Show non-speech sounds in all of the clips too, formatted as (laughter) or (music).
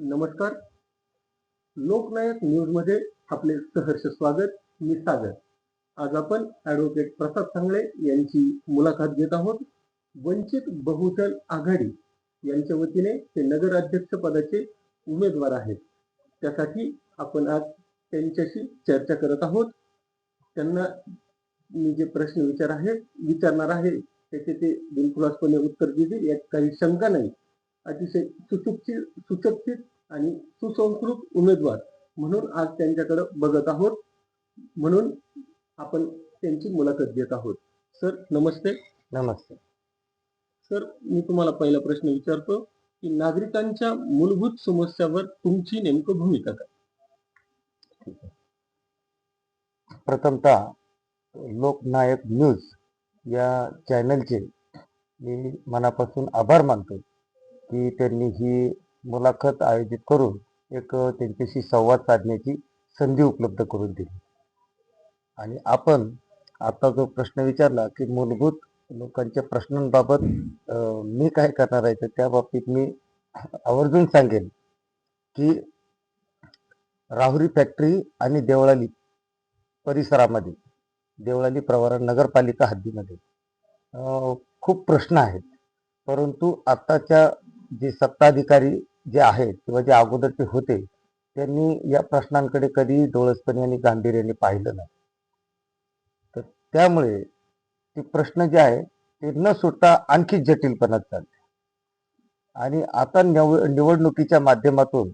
नमस्कार. लोकनायक न्यूजमध्ये आपले सहर्ष स्वागत. मी सागर. आज आपण ॲडव्होकेट प्रसाद सांगळे यांची मुलाखत घेत आहोत. वंचित बहुजन आघाडी यांच्या वतीने ते नगराध्यक्ष पदाचे उमेदवार आहेत. त्यासाठी आपण आज त्यांच्याशी चर्चा करत आहोत. त्यांना मी जे प्रश्न विचार आहे विचारणार आहे त्याचे ते बिनखुलासपणे उत्तर देतील. यात काही शंका नाही. अतिशय सुशिक्षित सुशिक्षित आणि सुसंस्कृत उमेदवार म्हणून आज त्यांच्याकडे बघत आहोत. म्हणून आपण त्यांची मुलाखत घेत आहोत. सर नमस्ते. नमस्ते. सर मी तुम्हाला पहिला प्रश्न विचारतो की नागरिकांच्या मूलभूत समस्यावर तुमची नेमकं भूमिका काय? प्रथमतः लोकनायक न्यूज या चॅनलचे मी मनापासून आभार मानतो की त्यांनी ही मुलाखत आयोजित करून एक त्यांच्याशी संवाद साधण्याची संधी उपलब्ध करून दिली. आणि आपण आता जो प्रश्न विचारला की मूलभूत लोकांच्या प्रश्नांबाबत मी काय करणार आहे तर त्या बाबतीत मी आवर्जून सांगेन की राहुरी फॅक्टरी आणि देवळाली परिसरामध्ये देवळाली प्रवरा नगरपालिका हद्दीमध्ये खूप प्रश्न आहेत. परंतु आत्ताच्या जे सत्ताधिकारी जे आहेत किंवा जे अगोदरचे होते त्यांनी या प्रश्नांकडे कधी डोळसपणे आणि गांभीर्याने पाहिलं नाही. तर त्यामुळे ते प्रश्न जे आहे ते न सुटता आणखी जटिलपणात चालते आणि आता निव निवडणुकीच्या माध्यमातून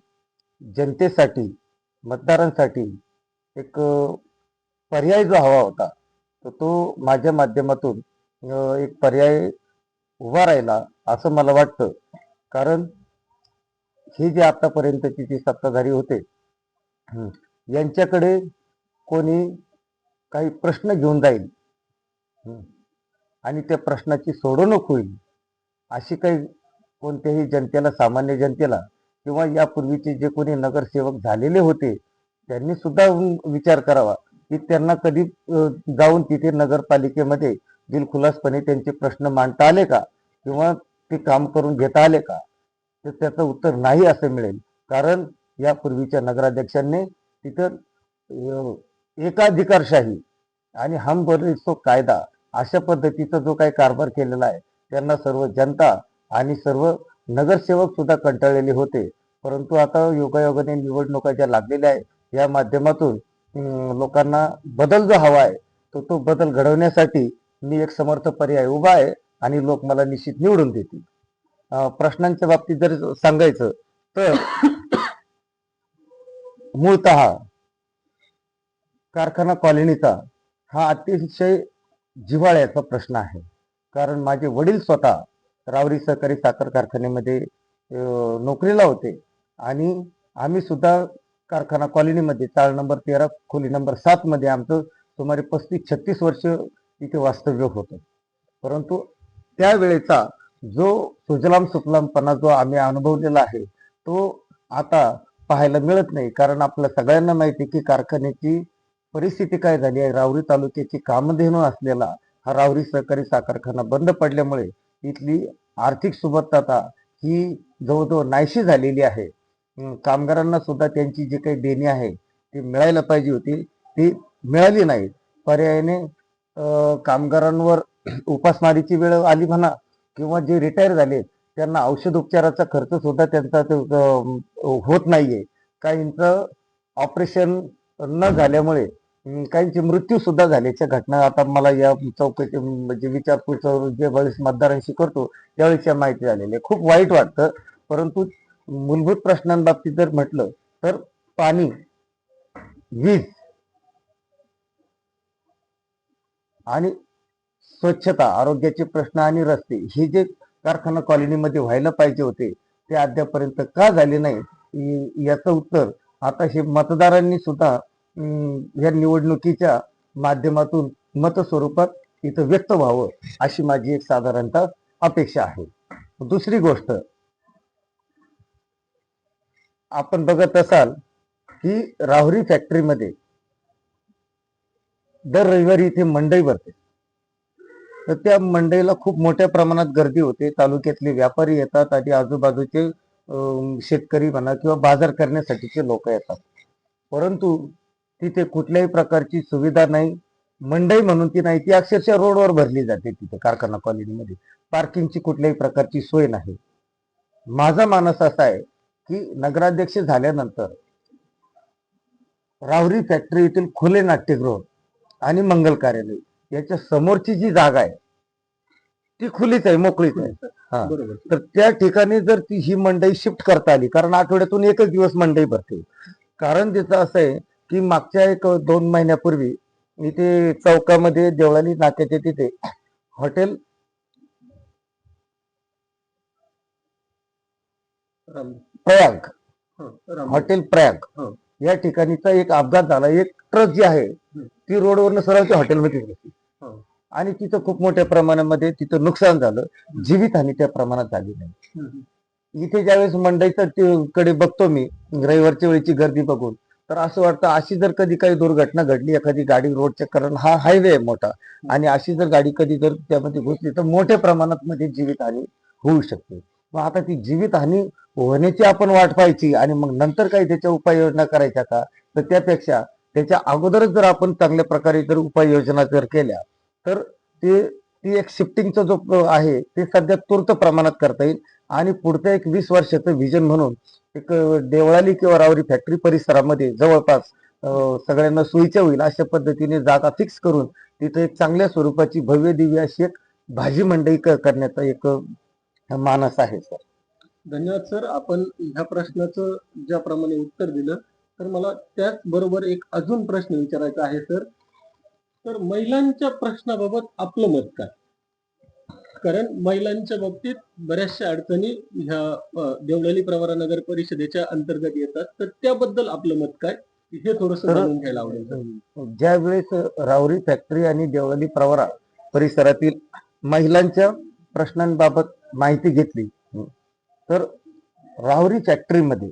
जनतेसाठी मतदारांसाठी एक पर्याय जो हवा होता तर तो माझ्या माध्यमातून एक पर्याय उभा राहिला असं मला वाटतं. कारण हे जे आतापर्यंतचे जे सत्ताधारी होते यांच्याकडे कोणी काही प्रश्न घेऊन जाईल आणि त्या प्रश्नाची सोडवणूक होईल अशी काही कोणत्याही जनतेला सामान्य जनतेला किंवा यापूर्वीचे जे कोणी नगरसेवक झालेले होते त्यांनी सुद्धा विचार करावा की त्यांना कधी जाऊन तिथे नगरपालिकेमध्ये दिलखुलासपणे त्यांचे प्रश्न मांडता आले का? किंवा ते काम करून घेता आले का? तर त्याचं उत्तर नाही असं मिळेल. कारण यापूर्वीच्या नगराध्यक्षांनी तिथं एकाधिकारशाही आणि हम बोले तो कायदा अशा पद्धतीचा जो काही कारभार केलेला आहे त्यांना सर्व जनता आणि सर्व नगरसेवक सुद्धा कंटाळलेले होते. परंतु आता योगायोगाने निवडणुका ज्या लागलेल्या आहेत या माध्यमातून लोकांना बदल जो हवा आहे तो तो बदल घडवण्यासाठी मी एक समर्थ पर्याय उभा आहे आणि लोक मला निश्चित निवडून देतील. प्रश्नांच्या बाबतीत जर सांगायचं तर (coughs) मूळत कारखाना कॉलनीचा हा अतिशय जिव्हाळ्याचा प्रश्न आहे. कारण माझे वडील स्वतः रावरी सहकारी साखर कारखान्यामध्ये नोकरीला होते. आणि आम्ही सुद्धा कारखाना कॉलनीमध्ये चाळ नंबर तेरा खोली नंबर सात मध्ये आमचं सुमारे पस्तीस छत्तीस वर्ष इथे वास्तव्य होतं. परंतु त्यावेळेचा जो सुजलाम सुफलामपणा जो आम्ही अनुभवलेला आहे तो आता पाहायला मिळत नाही. कारण आपल्या सगळ्यांना माहिती आहे की कारखान्याची परिस्थिती काय झाली आहे. रावरी तालुक्याची कामधेनू असलेला हा रावरी सहकारी साखर कारखाना बंद पडल्यामुळे इथली आर्थिक सुबत्ता ही जवळजवळ नाहीशी झालेली आहे. कामगारांना सुद्धा त्यांची जी काही देणी आहे ती मिळायला पाहिजे होती. ती मिळाली नाही पर्यायाने कामगारांवर (clears throat) उपासमारीची वेळ आली म्हणा किंवा जे रिटायर झाले त्यांना औषध उपचाराचा खर्च सुद्धा त्यांचा होत नाहीये. काहींचं ऑपरेशन न झाल्यामुळे काहींचे मृत्यू सुद्धा झाल्याच्या घटना आता मला या चौकशी म्हणजे विचारपूस जे मतदारांशी करतो त्यावेळेस माहिती झालेली आहे खूप वाईट वाटतं परंतु मूलभूत प्रश्नांबाबतीत जर म्हटलं तर पाणी वीज आणि स्वच्छता आरोग्याचे प्रश्न आणि रस्ते हे जे कारखाना कॉलनीमध्ये व्हायला पाहिजे होते ते अद्यापर्यंत का झाले नाही याचं उत्तर आता हे मतदारांनी सुद्धा या निवडणुकीच्या माध्यमातून मत स्वरूपात इथं व्यक्त व्हावं अशी माझी एक साधारणतः अपेक्षा आहे. दुसरी गोष्ट आपण बघत असाल की राहुरी फॅक्टरीमध्ये दर रविवारी इथे मंडई भरते. तर त्या मंडईला खूप मोठ्या प्रमाणात गर्दी होते. तालुक्यातले व्यापारी येतात आणि आजूबाजूचे शेतकरी म्हणा किंवा बाजार करण्यासाठीचे लोक येतात. परंतु तिथे कुठल्याही प्रकारची सुविधा नाही. मंडई म्हणून ती नाही ती अक्षरशः रोडवर भरली जाते तिथे कारखाना कॉलनीमध्ये. पार्किंगची कुठल्याही प्रकारची सोय नाही. माझा मानस असा आहे की नगराध्यक्ष झाल्यानंतर रावरी फॅक्टरी येथील खुले नाट्यगृह आणि मंगल कार्यालय याच्या समोरची जी जागा आहे ती खुलीच आहे मोकळीच आहे. हा. तर त्या ठिकाणी जर ती ही मंडई शिफ्ट करता आली कारण आठवड्यातून एकच दिवस मंडई भरते. कारण त्याचं असं आहे की मागच्या एक दोन महिन्यापूर्वी इथे चौकामध्ये देवळाली नाक्याच्या तिथे हॉटेल प्रयाग हॉटेल प्रयाग. या ठिकाणीचा एक अपघात झाला. एक ट्रक जी आहे ती रोडवरनं सरळ त्या हॉटेलमध्ये गेली हो. आणि तिथं खूप मोठ्या प्रमाणामध्ये तिथं नुकसान झालं. जीवितहानी त्या प्रमाणात झाली नाही. इथे ज्यावेळेस मंडईचा कडे बघतो मी रविवारच्या वेळीची गर्दी बघून तर असं वाटतं अशी जर कधी काही दुर्घटना घडली एखादी गाडी रोडच्या कारण हा हायवे आहे मोठा आणि अशी जर गाडी कधी जर त्यामध्ये घुसली तर मोठ्या प्रमाणात मध्ये जीवितहानी होऊ शकते. मग आता ती जीवितहानी होण्याची आपण वाट पाहायची आणि मग नंतर काही त्याच्या उपाययोजना करायच्या का? तर त्यापेक्षा त्याच्या अगोदरच जर आपण चांगल्या प्रकारे जर उपाययोजना जर केल्या तर ते ती एक शिफ्टिंगचा जो आहे ते सध्या तूर्त प्रमाणात करता येईल. आणि पुढच्या एक वीस वर्षाचं व्हिजन म्हणून एक देवळाली किंवा रावरी फॅक्टरी परिसरामध्ये जवळपास सगळ्यांना सोयीच्या होईल अशा पद्धतीने जागा फिक्स करून तिथे एक चांगल्या स्वरूपाची भव्य दिव्य अशी एक भाजी मंडई करण्याचा एक मानस आहे सर. धन्यवाद सर. आपण ह्या प्रश्नाचं ज्याप्रमाणे उत्तर दिलं तर मला त्याच बरोबर एक अजून प्रश्न विचारायचा आहे सर. तर महिलांच्या प्रश्नाबाबत आपलं मत काय? कारण महिलांच्या बाबतीत बऱ्याचशा अडचणी ह्या देवळाली प्रवरा नगर परिषदेच्या अंतर्गत येतात. तर त्याबद्दल आपलं मत काय? हे थोडस जाणून घ्यायला आवडेल सर. ज्या वेळेस रावरी फॅक्टरी आणि देवळाली प्रवरा परिसरातील महिलांच्या प्रश्नांबाबत माहिती घेतली तर रावरी फॅक्टरीमध्ये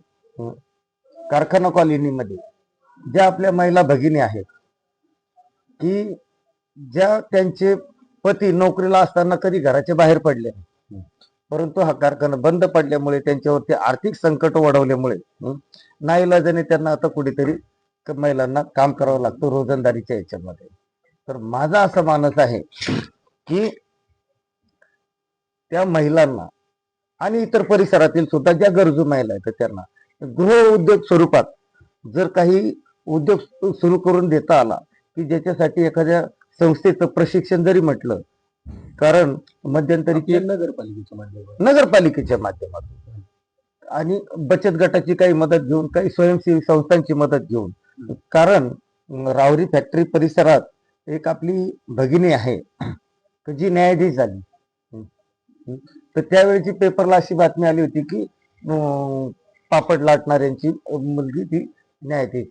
कारखाना कॉलनीमध्ये ज्या आपल्या महिला भगिनी आहेत की ज्या त्यांचे पती नोकरीला असताना कधी घराच्या बाहेर पडले नाही. परंतु हा कारखाना बंद पडल्यामुळे त्यांच्यावरती आर्थिक संकट ओढवल्यामुळे नाईलाजाने त्यांना आता कुठेतरी महिलांना काम करावं लागतं रोजंदारीच्या याच्यामध्ये तर माझा असं मानस आहे की त्या महिलांना आणि इतर परिसरातील सुद्धा ज्या गरजू महिला आहेत त्यांना गृह उद्योग स्वरूपात जर काही उद्योग सुरू करून देता आला की ज्याच्यासाठी एखाद्या संस्थेचं प्रशिक्षण जरी म्हटलं कारण मध्यंतरी नगरपालिकेच्या माध्यमातून. नगरपालिकेच्या माध्यमातून. आणि बचत गटाची काही मदत घेऊन काही स्वयंसेवी संस्थांची मदत घेऊन. कारण रावरी फॅक्टरी परिसरात एक आपली भगिनी आहे की जी न्यायाधीश झाली. तर त्यावेळेची पेपरला अशी बातमी आली होती की पापड लाटणाऱ्यांची मुलगी ती न्यायाधीश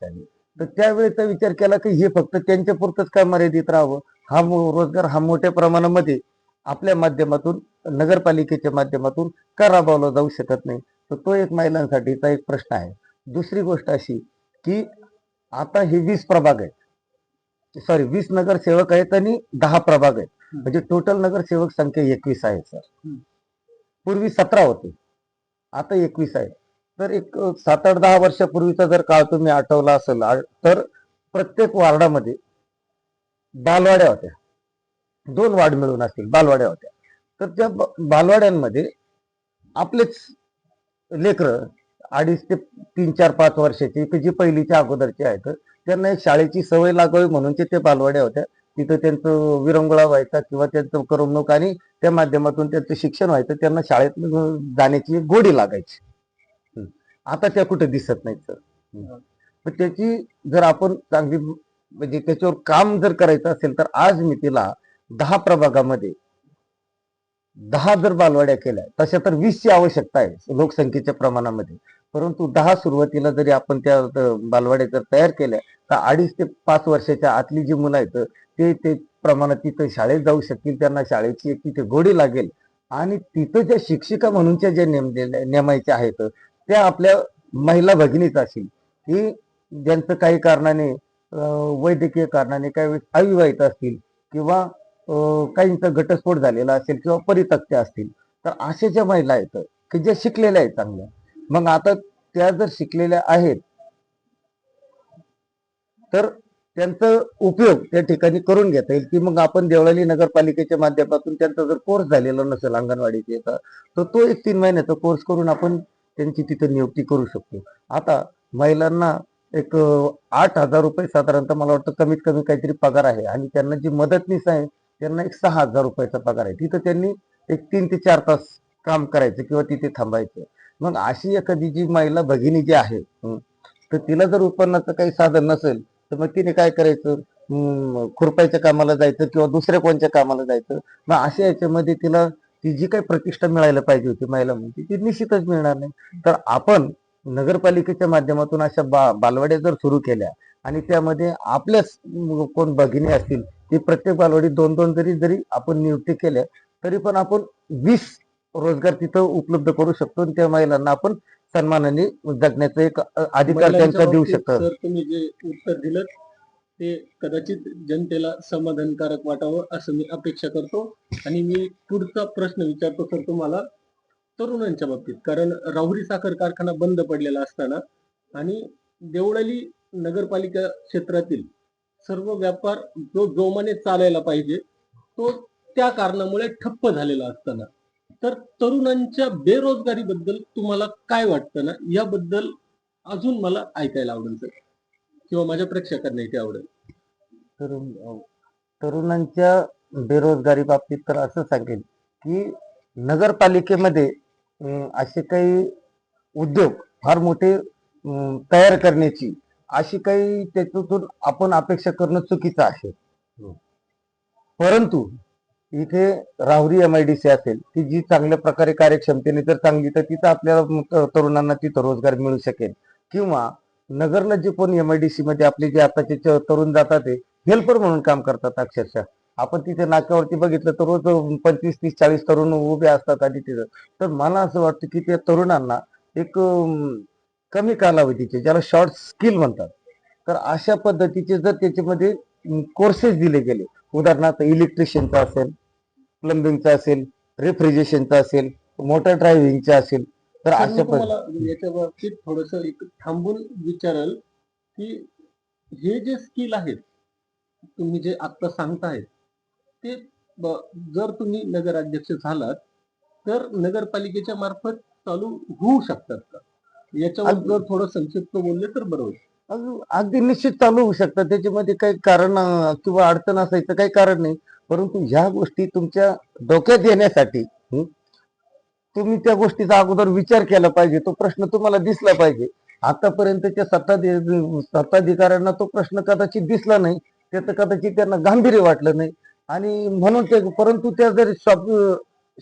तर त्यावेळेचा विचार केला की हे फक्त त्यांच्या पुरतच काय मर्यादित राहावं? हा रोजगार हा मोठ्या प्रमाणामध्ये आपल्या माध्यमातून नगरपालिकेच्या माध्यमातून का राबवला जाऊ शकत नाही? तर तो एक महिलांसाठीचा एक प्रश्न आहे. दुसरी गोष्ट अशी की आता हे वीस प्रभाग आहेत. सॉरी वीस नगरसेवक आहेत आणि दहा प्रभाग आहेत. म्हणजे टोटल नगरसेवक संख्या एकवीस आहे सर. पूर्वी सतरा होते. आता एकवीस आहे. तर एक सात आठ दहा वर्षापूर्वीचा जर काळ तुम्ही आठवला असेल तर प्रत्येक वार्डामध्ये बालवाड्या होत्या. दोन वार्ड मिळून असतील बालवाड्या होत्या. तर त्या ब- बालवाड्यांमध्ये आपलेच लेकरं अडीच ते तीन चार पाच वर्षाची की जी पहिलीच्या अगोदरची आहेत त्यांना एक शाळेची सवय लागावी म्हणून ते बालवाड्या होत्या. तिथं त्यांचं विरंगुळा व्हायचा किंवा त्यांचं करमणूक आणि त्या माध्यमातून त्यांचं शिक्षण व्हायचं त्यांना शाळेत जाण्याची गोडी लागायची. आता त्या कुठे दिसत नाहीत सर. तर त्याची जर आपण चांगली म्हणजे त्याच्यावर काम जर करायचं असेल तर आज मी तिला दहा प्रभागामध्ये दहा जर बालवाड्या केल्या तशा तर वीसची आवश्यकता आहे लोकसंख्येच्या प्रमाणामध्ये. परंतु दहा सुरुवातीला जरी आपण त्या बालवाड्या जर तयार केल्या तर अडीच ते पाच वर्षाच्या आतली जी मुलं आहेत ते ते प्रमाणात तिथं शाळेत जाऊ शकतील त्यांना शाळेची एक तिथे गोडी लागेल. आणि तिथं ज्या शिक्षिका म्हणूनच्या ज्या नेमलेल्या नेमायच्या आहेत त्या आपल्या महिला भगिनीच असतील. की ज्यांचं काही कारणाने वैद्यकीय कारणाने काही अविवाहित असतील किंवा काहींचा घटस्फोट झालेला असेल किंवा परितक्त्या असतील. तर अशा ज्या महिला आहेत की ज्या शिकलेल्या आहेत चांगल्या. मग आता त्या जर शिकलेल्या आहेत तर त्यांचा उपयोग त्या ठिकाणी करून घेता येईल. की मग आपण देवळाली नगरपालिकेच्या माध्यमातून त्यांचा जर कोर्स झालेला नसेल अंगणवाडीचे तर तो एक तीन महिन्याचा कोर्स करून आपण त्यांची तिथे नियुक्ती करू शकतो. आता महिलांना एक आठ हजार रुपये साधारणतः मला वाटतं कमीत कमी काहीतरी पगार आहे. आणि त्यांना जी मदतनीस आहे त्यांना एक सहा हजार रुपयाचा पगार आहे. तिथं त्यांनी एक तीन ते चार तास काम करायचं किंवा तिथे थांबायचं. मग अशी एखादी जी महिला भगिनी जी आहे तर तिला जर उत्पन्नाचं काही साधन नसेल तर मग तिने काय करायचं? खुरपायच्या कामाला जायचं किंवा दुसऱ्या कोणत्या कामाला जायचं? मग अशा याच्यामध्ये तिला ती जी काही प्रतिष्ठा मिळायला पाहिजे होती महिला म्हणते ती निश्चितच मिळणार नाही. तर आपण नगरपालिकेच्या माध्यमातून अशा बा बालवाड्या जर सुरू केल्या आणि त्यामध्ये आपल्याच कोण भगिनी असतील ती प्रत्येक बालवाडीत दोन दोन जरी जरी आपण नियुक्ती केल्या तरी पण आपण वीस रोजगार तिथं उपलब्ध करू शकतो आणि त्या महिलांना आपण सन्मानाने जगण्याचा एक अधिकार त्यांचा देऊ शकतो. तुम्ही जे उत्तर दिलं ते कदाचित जनतेला समाधानकारक वाटावं असं मी अपेक्षा करतो. आणि मी पुढचा प्रश्न विचारतो सर तुम्हाला तरुणांच्या बाबतीत. कारण राहुरी साखर कारखाना बंद पडलेला असताना आणि देवळाली नगरपालिका क्षेत्रातील सर्व व्यापार जो जोमाने चालायला पाहिजे तो त्या कारणामुळे ठप्प झालेला असताना. तर तरुणांच्या बेरोजगारीबद्दल तुम्हाला काय वाटतं ना? याबद्दल अजून मला ऐकायला आवडेल सर. किंवा माझ्या प्रेक्षकांना इथे आवडेल. तर अ, तरुणांच्या बेरोजगारी बाबतीत तर असं सांगेल की नगरपालिकेमध्ये असे काही उद्योग फार मोठे तयार करण्याची अशी काही त्याच्यातून आपण अपेक्षा करणं चुकीचं आहे. परंतु इथे Rahuri M I D C असेल ती जी चांगल्या प्रकारे कार्यक्षमतेने जर चांगली तर तिथं आपल्याला तरुणांना तिथं रोजगार मिळू शकेल. किंवा नगरला जे कोण एम आय डी सी मध्ये आपले जे आताचे तरुण जातात ते हेल्पर म्हणून काम करतात अक्षरशः. आपण तिथे नाक्यावरती बघितलं तर रोज पंचवीस तीस चाळीस तरुण उभे असतात आणि तिथं. तर मला असं वाटतं की त्या तरुणांना एक कमी कालावधीचे ज्याला शॉर्ट स्किल म्हणतात. तर अशा पद्धतीचे जर त्याच्यामध्ये कोर्सेस दिले गेले उदाहरणार्थ इलेक्ट्रिशियनचा असेल प्लंबिंगचा असेल रेफ्रिजरेशनचा असेल मोटर ड्रायव्हिंगचा असेल तर अशा तुम्हाला याच्या बाबतीत थोडस एक थांबून विचारल की हे जे स्किल आहेत तुम्ही जे आता सांगतायत ते जर तुम्ही नगराध्यक्ष झालात तर नगरपालिकेच्या मार्फत चालू होऊ शकतात का? याच्यावर. जर थोडं संक्षिप्त बोलले तर बरं होईल. अगदी निश्चित चालू होऊ शकतात. त्याच्यामध्ये काही कारण किंवा अडचण असायचं काही कारण नाही. परंतु ह्या गोष्टी तुमच्या डोक्यात येण्यासाठी तुम्ही त्या गोष्टीचा अगोदर विचार केला पाहिजे. तो प्रश्न तुम्हाला दिसला पाहिजे. आतापर्यंतच्या सत्ता सत्ताधिकाऱ्यांना तो प्रश्न कदाचित दिसला नाही. त्याचं कदाचित त्यांना गांभीर्य वाटलं नाही. आणि म्हणून ते परंतु त्या जरी शॉप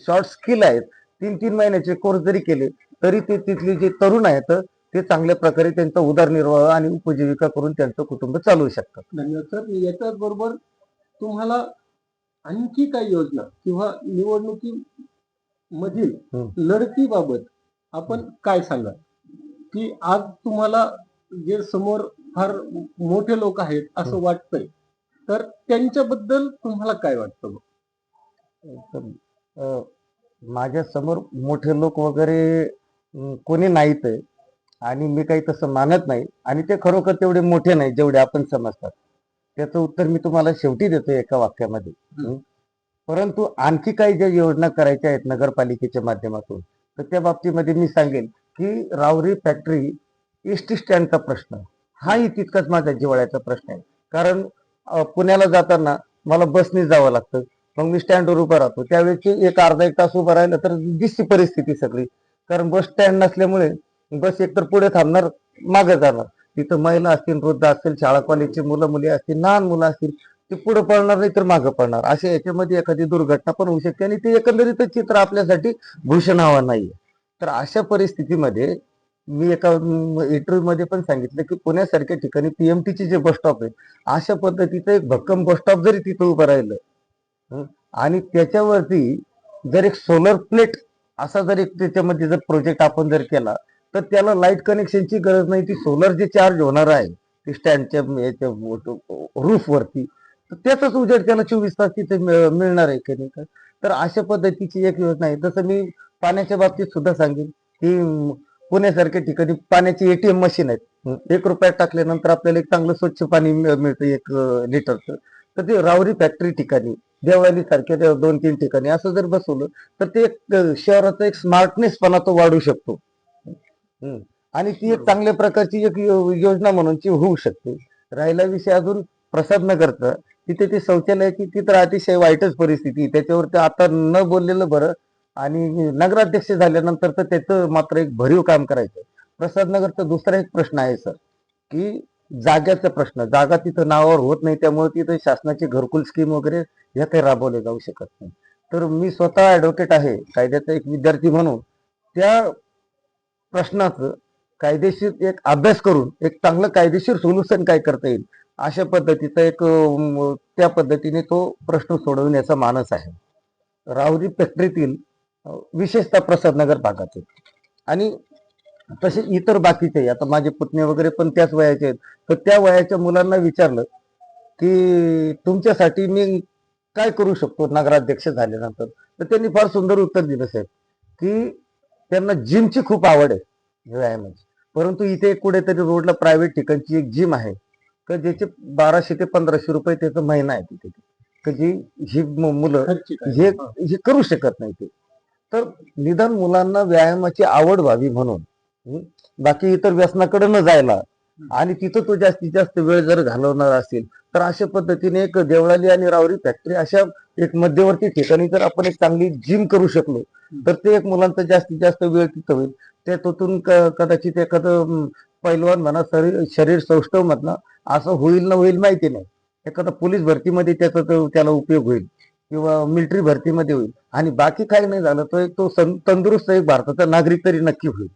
शॉर्ट स्किल आहेत तीन तीन महिन्याचे कोर्स जरी केले तरी ते तिथले जे तरुण आहेत ते चांगल्या प्रकारे त्यांचा उदरनिर्वाह आणि उपजीविका करून त्यांचं कुटुंब चालवू शकतात. धन्यवाद सर. याच्याच बरोबर तुम्हाला आणखी काही योजना किंवा निवडणुकी मधील. लढतीबाबत आपण काय सांगा की आज तुम्हाला जे समोर फार मोठे लोक आहेत असं वाटतंय तर त्यांच्याबद्दल तुम्हाला काय वाटतं माझ्यासमोर मोठे लोक वगैरे कोणी नाहीत. आणि मी काही तसं मानत नाही. आणि ते खरोखर तेवढे मोठे नाही जेवढे आपण समजतात. त्याचं उत्तर मी तुम्हाला शेवटी देतो एका वाक्यामध्ये. परंतु आणखी काही ज्या योजना करायच्या आहेत नगरपालिकेच्या माध्यमातून तर त्या बाबतीमध्ये मी सांगेन की रावरी फॅक्टरी एस टी स्टँडचा प्रश्न हाही तितकाच माझा जिवाळ्याचा प्रश्न आहे. कारण पुण्याला जाताना मला बसने जावं लागतं. मग मी स्टँडवर उभा राहतो. त्यावेळेस एक अर्धा एक तास उभा राहिलं तर दिसती परिस्थिती सगळी. कारण बस स्टँड नसल्यामुळे बस एकतर पुढे थांबणार मागे जाणार. तिथं महिला असतील वृद्ध असतील शाळा कॉलेजची मुलं मुली असतील लहान मुलं असतील ते पुढे पडणार नाही तर मागे पडणार. अशा याच्यामध्ये एखादी दुर्घटना पण होऊ शकते आणि ते एकंदरीत चित्र आपल्यासाठी भूषणावं नाहीये. तर अशा परिस्थितीमध्ये मी एका इंटरव्ह्यू मध्ये पण सांगितलं की पुण्यासारख्या ठिकाणी पीएमटीचे जे बस स्टॉप आहे अशा पद्धतीचं एक भक्कम बस स्टॉप जरी तिथं उभं राहिलं आणि त्याच्यावरती जर एक सोलर प्लेट असा जर एक त्याच्यामध्ये जर प्रोजेक्ट आपण जर केला तर त्याला लाइट कनेक्शनची गरज नाही. ती सोलर जे चार्ज होणार आहे ते स्टँडच्या रूफ वरती तर त्याचाच उजेड त्याला चोवीस तास तिथे मिळ- मिळणार आहे की नाही का? तर अशा पद्धतीची एक योजना आहे. जसं मी पाण्याच्या बाबतीत सुद्धा सांगेन की पुण्यासारख्या ठिकाणी पाण्याची एटीएम मशीन आहेत. एक रुपयात टाकल्यानंतर आपल्याला एक चांगलं स्वच्छ पाणी मिळतं एक लिटरचं. तर ते रावरी फॅक्टरी ठिकाणी देवळाली सारख्या दोन तीन ठिकाणी असं जर बसवलं तर ते एक शहराचा एक स्मार्टनेसपणा तो वाढू शकतो. आणि ती एक चांगल्या प्रकारची एक योजना म्हणून ती होऊ शकते. राहिला विषय अजून प्रसाद नगरचा तिथे ते शौचालयाची ती तर अतिशय वाईटच परिस्थिती. त्याच्यावर ते आता न बोललेलं बरं. आणि नगराध्यक्ष झाल्यानंतर तर त्याचं मात्र एक भरीव काम करायचं. प्रसाद नगरचा दुसरा एक प्रश्न आहे सर की जाग्याचा प्रश्न. जागा तिथं नावावर होत नाही त्यामुळे तिथं शासनाची घरकुल स्कीम वगैरे ह्या काही राबवल्या जाऊ शकत नाही. तर मी स्वतः ऍडव्होकेट आहे कायद्याचा एक विद्यार्थी म्हणून. त्या प्रश्नाचं कायदेशीर एक अभ्यास करून एक चांगलं कायदेशीर सोल्युशन काय करता येईल? अशा पद्धतीचा एक त्या पद्धतीने तो प्रश्न सोडवण्याचा मानस आहे. राहुरी फॅक्टरीतील विशेषतः प्रसादनगर भागातील. आणि तसे इतर बाकीचे आता माझे पुतणे वगैरे पण त्याच वयाचे आहेत. तर त्या वयाच्या मुलांना विचारलं की तुमच्यासाठी मी काय करू शकतो? नगराध्यक्ष झाल्यानंतर. तर त्यांनी फार सुंदर उत्तर दिलं साहेब की त्यांना जिमची खूप आवड आहे व्यायामाची परंतु इथे कुठेतरी रोडला प्रायव्हेट ठिकाणची एक जिम आहे. का ज्याचे बाराशे ते पंधराशे रुपये त्याचा महिना आहे तिथे का जी ही मुलं. हे हा. करू शकत नाही ते तर निदान मुलांना व्यायामाची आवड व्हावी म्हणून बाकी इतर व्यसनाकडे न जायला आणि तिथं तो जास्तीत जास्त वेळ जर घालवणार असेल तर अशा पद्धतीने एक देवळाली आणि रावरी फॅक्टरी अशा एक मध्यवर्ती ठिकाणी जर आपण एक चांगली जिम करू शकलो तर ते एक मुलांचा जास्तीत जास्त वेळ तिथं होईल त्यातून कदाचित एखादं पैलवान म्हणा शरीर शरीर सौष्ठव मधनं असं होईल ना होईल माहिती नाही. एखादा पोलीस भरतीमध्ये त्याचा तो- त्याला उपयोग होईल किंवा मिलिटरी भरतीमध्ये होईल. आणि बाकी काही नाही झालं तर एक तो तंदुरुस्त एक भारताचा नागरिक तरी नक्की होईल.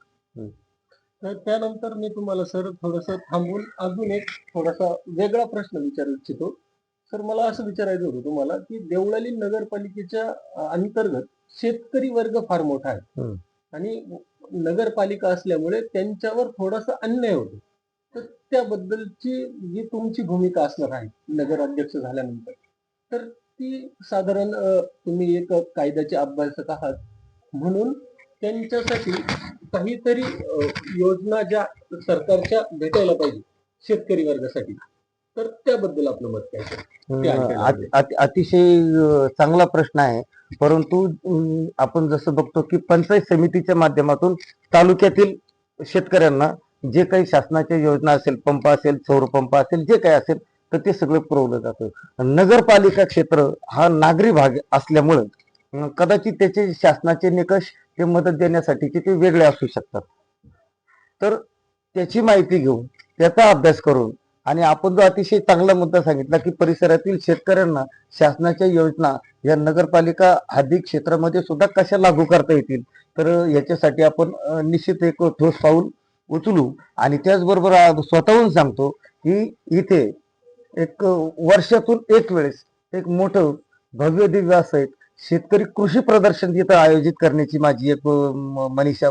तर त्यानंतर मी तुम्हाला सर थोडस थांबून अजून एक थोडासा वेगळा प्रश्न विचारू इच्छितो. सर मला असं विचारायचं होतं तुम्हाला की देवळाली नगरपालिकेच्या अंतर्गत शेतकरी वर्ग फार मोठा आहे. आणि नगरपालिका असल्यामुळे त्यांच्यावर थोडासा अन्याय होतो. तर त्याबद्दलची जी तुमची भूमिका असणार आहे नगराध्यक्ष झाल्यानंतर तर ती साधारण तुम्ही एक कायद्याचे अभ्यासक आहात. म्हणून त्यांच्यासाठी काहीतरी योजना ज्या सरकारच्या भेटायला पाहिजे शेतकरी वर्गासाठी तर त्याबद्दल आपलं मत काय अतिशय चांगला प्रश्न आहे. परंतु आपण जसं बघतो की पंचायत समितीच्या माध्यमातून तालुक्यातील शेतकऱ्यांना जे काही शासनाच्या योजना असेल पंप असेल सौर पंप असेल जे काही असेल तर ते सगळं पुरवलं जातं. नगरपालिका क्षेत्र हा नागरी भाग असल्यामुळं कदाचित त्याचे शासनाचे निकष ते मदत देण्यासाठीचे ते वेगळे असू शकतात. तर त्याची माहिती घेऊन त्याचा अभ्यास करून आणि आपण जो अतिशय चांगला मुद्दा सांगितला की परिसरातील शेतकऱ्यांना शासनाच्या योजना या नगरपालिका हद्दी क्षेत्रामध्ये सुद्धा कशा लागू करता येतील? तर याच्यासाठी आपण निश्चित एक ठोस पाऊल उचलू. आणि त्याचबरोबर स्वतःहून सांगतो की इथे एक वर्षातून एक वेळेस एक मोठं भव्य दिव्य असं एक शेतकरी कृषी प्रदर्शन तिथं आयोजित करण्याची माझी एक मनीषा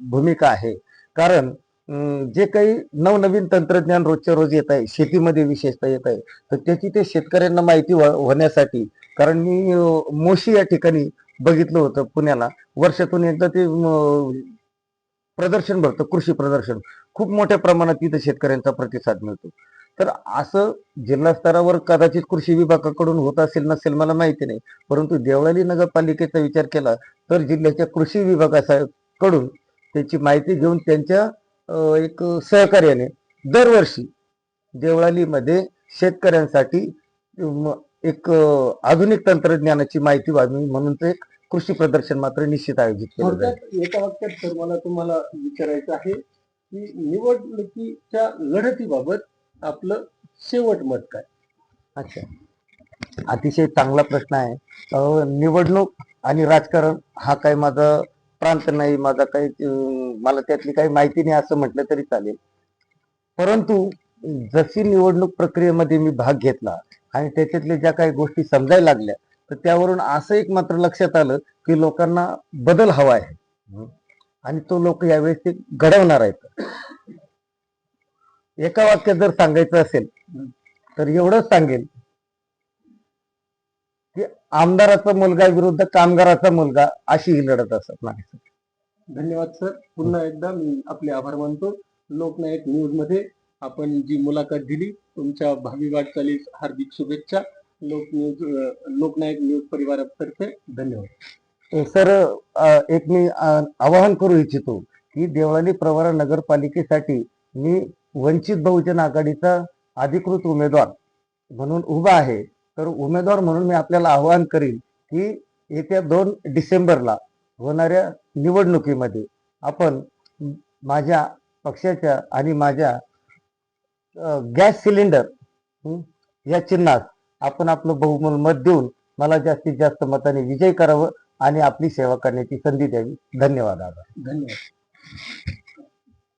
भूमिका आहे. कारण जे काही नवनवीन तंत्रज्ञान रोजच्या रोज येत आहे शेतीमध्ये विशेषतः येत आहे तर त्याची ते शेतकऱ्यांना माहिती होण्यासाठी कारण मी मोशी या ठिकाणी बघितलं होतं पुण्याला. वर्षातून एकदा ते प्रदर्शन भरतं कृषी प्रदर्शन. खूप मोठ्या प्रमाणात तिथे शेतकऱ्यांचा प्रतिसाद मिळतो. तर असं जिल्हा स्तरावर कदाचित कृषी विभागाकडून होत असेल नसेल मला माहिती नाही परंतु देवळाली नगरपालिकेचा विचार केला तर जिल्ह्याच्या कृषी विभागाकडून त्याची माहिती घेऊन त्यांच्या एक सहकार्याने दरवर्षी देवळालीमध्ये शेतकऱ्यांसाठी एक आधुनिक तंत्रज्ञानाची माहिती व्हावी म्हणून ते एक कृषी प्रदर्शन मात्र निश्चित आयोजित केलं एका वाक्यात सर मला तुम्हाला विचारायचं आहे की निवडणुकीच्या लढतीबाबत आपलं शेवट मत काय? अच्छा. अतिशय चांगला प्रश्न आहे. निवडणूक आणि राजकारण हा काही माझा प्रांत नाही माझा काही मला त्यातली काही माहिती नाही असं म्हटलं तरी चालेल. परंतु जशी निवडणूक प्रक्रियेमध्ये मी भाग घेतला आणि त्याच्यातल्या ज्या काही गोष्टी समजायला लागल्या तर त्यावरून असं एक मात्र लक्षात आलं की लोकांना बदल हवा आहे. आणि तो लोक यावेळेस ते घडवणार आहेत. एका वाक्यात जर सांगायचं असेल तर एवढंच सांगेल की आमदाराचा मुलगा विरुद्ध कामगाराचा मुलगा अशी ही लढत असत नाही धन्यवाद सर. पुन्हा एकदा मी आपले आभार मानतो. लोकनायक न्यूजमध्ये आपण जी मुलाखत दिली तुमच्या भावी वाटचालीस हार्दिक शुभेच्छा. लोक न्यूज लोकनायक न्यूज परिवारातर्फे धन्यवाद. सर एक मी आवाहन करू इच्छितो की देवळाली प्रवरा नगरपालिकेसाठी मी वंचित बहुजन आघाडीचा अधिकृत उमेदवार म्हणून उभा आहे. तर उमेदवार म्हणून मी आपल्याला आवाहन करीन की येत्या दोन डिसेंबरला होणाऱ्या निवडणुकीमध्ये आपण माझ्या पक्षाच्या आणि माझ्या गॅस सिलेंडर या चिन्हात आपण आपलं बहुमूल मत देऊन मला जास्तीत जास्त मताने विजय करावं आणि आपली सेवा करण्याची संधी द्यावी. धन्यवाद दादा. धन्यवाद.